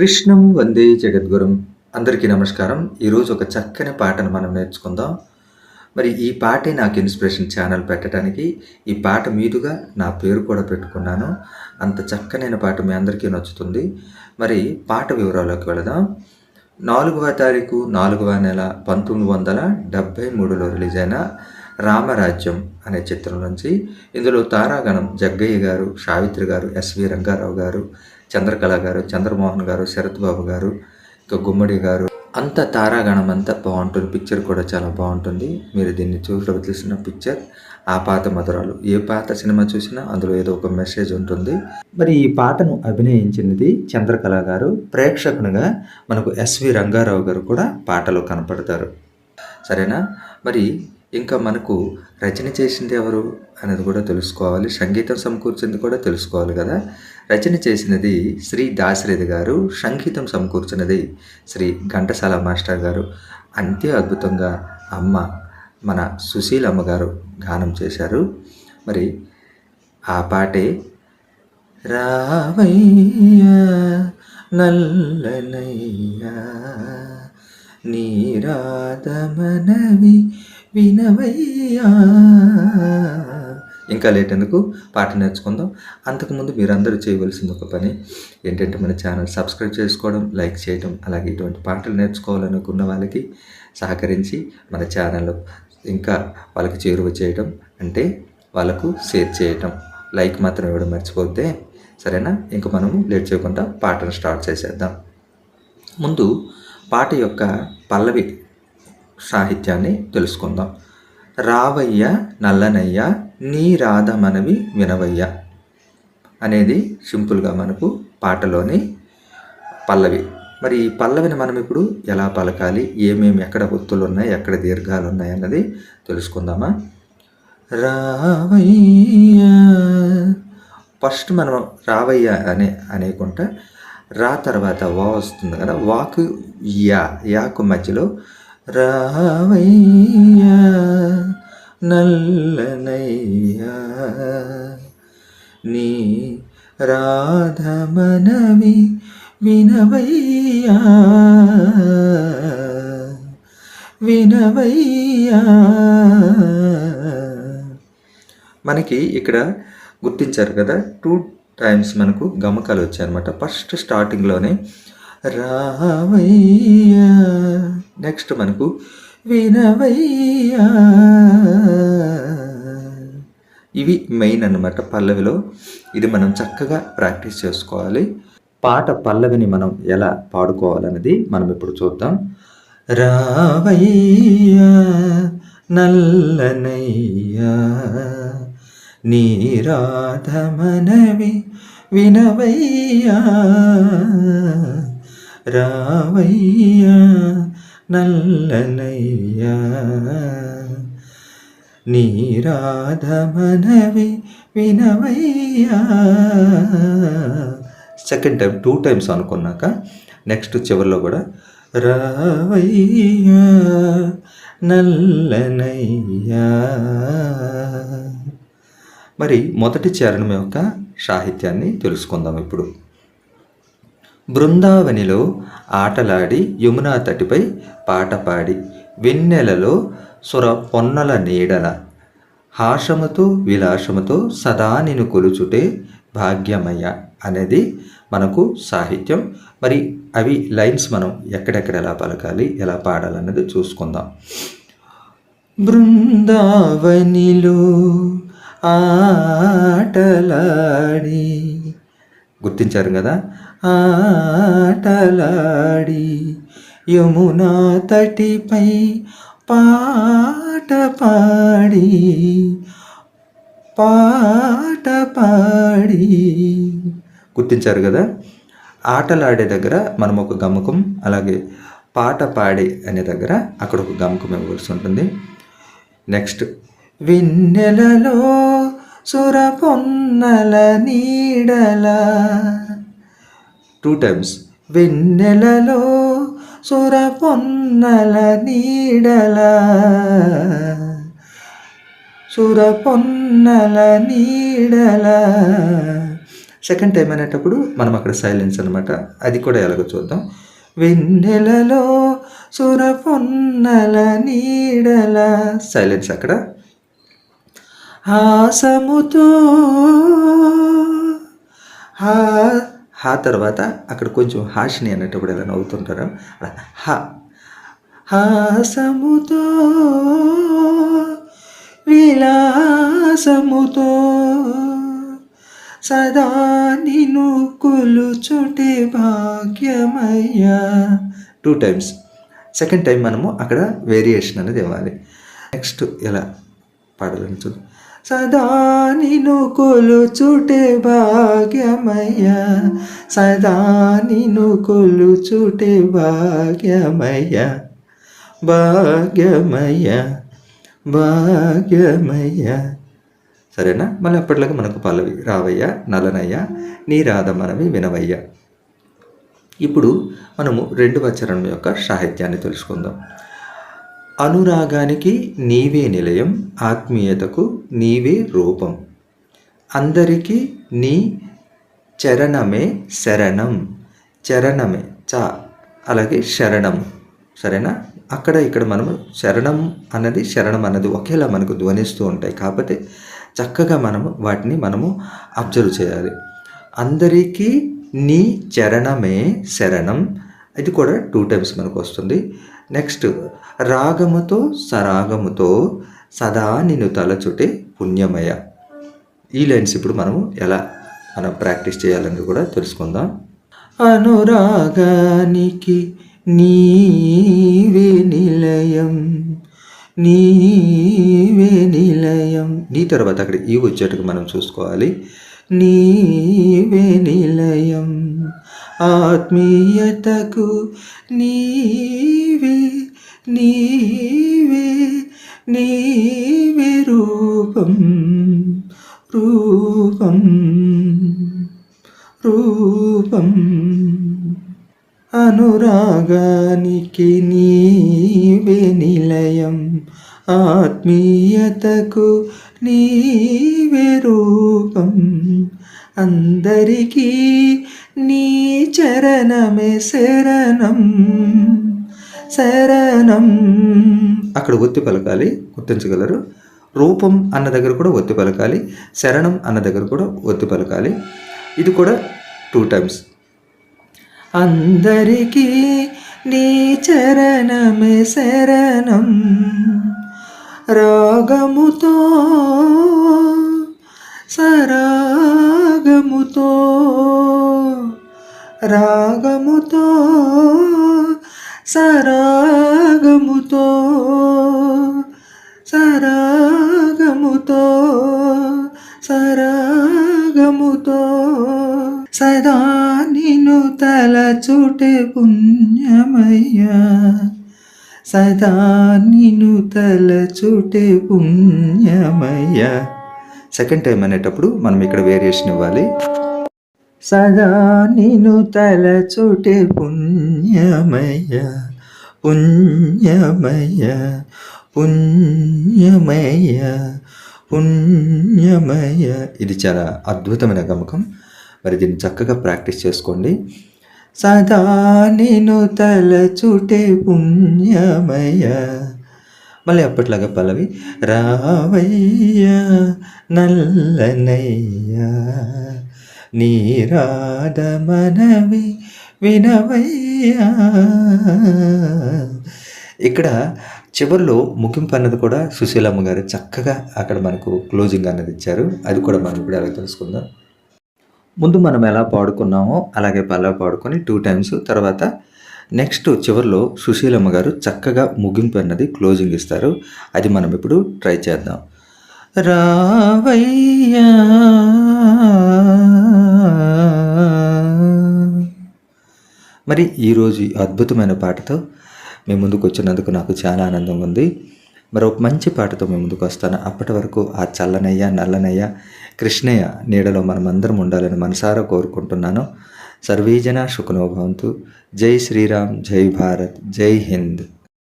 కృష్ణం వందే జగద్గురం. అందరికీ నమస్కారం. ఈరోజు ఒక చక్కని పాటను మనం నేర్చుకుందాం. మరి ఈ పాటే నాకు ఇన్స్పిరేషన్ ఛానల్ పెట్టడానికి. ఈ పాట మీదుగా నా పేరు కూడా పెట్టుకున్నాను. అంత చక్కనైన పాట మీ అందరికీ నచ్చుతుంది. మరి పాట వివరాల్లోకి వెళదాం. నాలుగవ తారీఖు నాలుగవ నెల పంతొమ్మిది వందల డెబ్భై మూడులో రిలీజ్ అయిన రామరాజ్యం అనే చిత్రం నుంచి ఇందులో తారాగణం జగ్గయ్య గారు సావిత్రి గారు ఎస్వి రంగారావు గారు చంద్రకళ గారు చంద్రమోహన్ గారు శరత్ బాబు గారు ఇంకా గుమ్మడి గారు. అంత తారాగణం అంతా బాగుంటుంది. పిక్చర్ కూడా చాలా బాగుంటుంది. మీరు దీన్ని చూసి చూసిన పిక్చర్ ఆ పాత మధురాలు. ఏ పాత సినిమా చూసినా అందులో ఏదో ఒక మెసేజ్ ఉంటుంది. మరి ఈ పాటను అభినయించినది చంద్రకళ గారు. ప్రేక్షకునిగా మనకు ఎస్వి రంగారావు గారు కూడా పాటలో కనపడతారు. సరేనా? మరి ఇంకా మనకు రచన చేసింది ఎవరు అనేది కూడా తెలుసుకోవాలి. సంగీతం సమకూర్చింది కూడా తెలుసుకోవాలి కదా. రచన చేసినది శ్రీ దాశరథి గారు సంగీతం సమకూర్చినది శ్రీ ఘంటసాల మాస్టర్ గారు. అంతే అద్భుతంగా అమ్మ మన సుశీలమ్మ గారు గానం చేశారు. మరి ఆ పాటే రావయ్య నల్లనయ్యా నీరాధమనవి వినవయ్యా. ఇంకా లేట్ ఎందుకు? పాట నేర్చుకుందాం. అంతకుముందు మీరందరూ చేయవలసింది ఒక పని. ఏంటంటే మన ఛానల్ సబ్స్క్రైబ్ చేసుకోవడం లైక్ చేయడం అలాగే ఇటువంటి పాటలు నేర్చుకోవాలనుకున్న వాళ్ళకి సహకరించి మన ఛానల్ ఇంకా వాళ్ళకి చేరువ చేయడం అంటే వాళ్ళకు షేర్ చేయటం లైక్ మాత్రం ఇవ్వడం మర్చిపోతే సరేనా? ఇంకా మనము లేట్ చేయకుండా పాటను స్టార్ట్ చేసేద్దాం. ముందు పాట యొక్క పల్లవి సాహిత్యాన్ని తెలుసుకుందాం. రావయ్య నల్లనయ్య నీ రాధ మనవి వినవయ్య అనేది సింపుల్గా మనకు పాటలోని పల్లవి. మరి ఈ పల్లవిని మనం ఇప్పుడు ఎలా పలకాలి? ఏమేమి ఎక్కడ ఒత్తులు ఉన్నాయి ఎక్కడ దీర్ఘాలు ఉన్నాయి అన్నది తెలుసుకుందామా? రావయ్య ఫస్ట్ మనం రావయ్య అనే అనేకుంటా రా తర్వాత వా వస్తుంది కదా వాకు యా యాకు మధ్యలో రావయ్యా నల్లనయ్యా నీ రాధమనవి వినవయ్యా వినవయ్యా. మనకి ఇక్కడ గుర్తించారు కదా టూ టైమ్స్ మనకు గమకాలు వచ్చాయన్నమాట. ఫస్ట్ స్టార్టింగ్లోనే రామయ్యా నెక్స్ట్ మనకు వినవయ్యా. ఇవి మెయిన్ అన్నమాట పల్లవిలో. ఇది మనం చక్కగా ప్రాక్టీస్ చేసుకోవాలి. పాట పల్లవిని మనం ఎలా పాడుకోవాలన్నది మనం ఇప్పుడు చూద్దాం. రావయ్యా నల్లనయ్యా నీరాధమనవి వినవయ్యా. రావయ్యా నల్లనయ్యా. నీరాధమనవి వినవయ్యా. సెకండ్ టైం టూ టైమ్స్ అనుకున్నాక నెక్స్ట్ చివరిలో కూడా రావయ్యా నల్లనయ్యా. మరి మొదటి చరణం యొక్క సాహిత్యాన్ని తెలుసుకుందాం ఇప్పుడు. బృందావనిలో ఆటలాడి యమునా తటిపై పాట పాడి వెన్నెలలో సుర పొన్నల నీడల హాషముతో విలాసముతో సదా నేను కొలుచుటే భాగ్యమయ్య అనేది మనకు సాహిత్యం. మరి అవి లైన్స్ మనం ఎక్కడెక్కడ ఎలా పలకాలి ఎలా పాడాలన్నది చూసుకుందాం. బృందావనిలో ఆటలాడి గుర్తించారు కదా? ఆటలాడి యమునా తటిపై పాట పాడి పాట పాడి. గుర్తించారు కదా? ఆటలాడే దగ్గర మనం ఒక గమకం అలాగే పాట పాడే అనే దగ్గర అక్కడ ఒక గమకం ఇవ్వవలసి ఉంటుంది. నెక్స్ట్ వెన్నెలలో సుర పొన్నల నీడల టూ టైమ్స్ వెన్నెలలో సుర పొన్నల నీడల సుర పొన్నల నీడల సెకండ్ టైం అనేటప్పుడు మనం అక్కడ సైలెన్స్ అనమాట అది కూడా ఎలాగో చూద్దాం. వెన్నెలలో సురపొన్నల నీడల. సైలెన్స్ అక్కడ. హాసముతో. హా. హా తర్వాత అక్కడ కొంచెం హాషిని అనేటప్పుడు ఎలా నవ్వుతుంటారో హా. హాసముతో. విలాసముతో. సదా నిన్ను కొలుచుటే భాగ్యమయ్యా. టూ టైమ్స్ సెకండ్ టైం మనము అక్కడ వేరియేషన్ అనేది ఇవ్వాలి. నెక్స్ట్ ఎలా? పాడాలని చూద్దాం. సదా నిను కొలుచుటే భాగ్యమయ్యా. సదా నిను కొలుచుటే భాగ్యమయ్యా. భాగ్యమయ్యా. భాగ్యమయ్యా. సరేనా? మళ్ళీ అప్పట్లోకి మనకు పల్లవి రావయ్య నలనయ్య నీ రాధమనవి వినవయ్య. ఇప్పుడు మనము రెండవ చరణం యొక్క సాహిత్యాన్ని తెలుసుకుందాం. అనురాగానికి నీవే నిలయం ఆత్మీయతకు నీవే రూపం. అందరికీ నీ చరణమే శరణం. చరణమే చ అలాగే శరణం. సరేనా? అక్కడ ఇక్కడ మనము శరణం అన్నది శరణం అన్నది ఒకేలా మనకు ధ్వనిస్తూ ఉంటాయి. కాకపోతే చక్కగా మనము వాటిని మనము అబ్జర్వ్ చేయాలి. అందరికీ నీ చరణమే శరణం. ఇది కూడా టూ టైమ్స్ మనకు వస్తుంది. నెక్స్ట్ రాగముతో సరాగముతో సదా నిన్ను తలచుటే పుణ్యమయ. ఈ లైన్స్ ఇప్పుడు మనము ఎలా మనం ప్రాక్టీస్ చేయాలని కూడా తెలుసుకుందాం. అనురాగానికి నీవే నిలయం నీవే నిలయం. నీ తర్వాత అక్కడ ఈ వచ్చేట్టుగా మనం చూసుకోవాలి. నీవే నిలయం ఆత్మీయతకు నీ నీవే నీవే రూపం రూపం రూపం. అనురాగానికి నీవే నిలయం ఆత్మీయతకు నీవే రూపం. అందరికీ నీ చరణమే శరణం. శరణం. అక్కడ ఒత్తి పలకాలి గుర్తించగలరు. రూపం అన్న దగ్గర కూడా ఒత్తి పలకాలి శరణం అన్న దగ్గర కూడా ఒత్తి పలకాలి. ఇది కూడా టూ టైమ్స్ అందరికీ నీ చరణమే శరణం. రాగముతో సరాగముతో రాగముతో సరాగముతో సరాగముతో సరాగముతో సదా తల తలచుటే పుణ్యమయ్యా. సదా తల తలచుటే పుణ్యమయ్యా. సెకండ్ టైం అనేటప్పుడు మనం ఇక్కడ వేరియేషన్ ఇవ్వాలి. సదా తల తలచుటే పుణ్యమయ్య. పుణ్యమయ్య పుణ్యమయ్య పుణ్యమయ్య. ఇది చాలా అద్భుతమైన గమకం. మరి దీన్ని చక్కగా ప్రాక్టీస్ చేసుకోండి. సదా నేను తలచుటే పుణ్యమయ మళ్ళీ అప్పట్లాగా పల్లవి రావయ్య నల్లనయ్య నీరాధ మనవి వినవయ్యా. ఇక్కడ చివరిలో ముగింపు అన్నది కూడా సుశీలమ్మ గారు చక్కగా అక్కడ మనకు క్లోజింగ్ అన్నది ఇచ్చారు. అది కూడా మనం ఇప్పుడు ఎలా తెలుసుకుందాం. ముందు మనం ఎలా పాడుకున్నామో అలాగే పల్లవి పాడుకొని టూ టైమ్స్ తర్వాత నెక్స్ట్ చివరిలో సుశీలమ్మ గారు చక్కగా ముగింపు అన్నది క్లోజింగ్ ఇస్తారు. అది మనం ఇప్పుడు ట్రై చేద్దాం. రావయ్యా. మరి ఈరోజు అద్భుతమైన పాటతో మీ ముందుకు వచ్చినందుకు నాకు చాలా ఆనందంగా ఉంది. మరి ఒక మంచి పాటతో మీ ముందుకు వస్తాను. అప్పటి వరకు ఆ చల్లనయ్య నల్లనయ్య కృష్ణయ్య నీడలో మనమందరం ఉండాలని మనసారా కోరుకుంటున్నాను. సర్వీజన సుఖనోభవంతు జై శ్రీరామ్ జై భారత్ జై హింద్.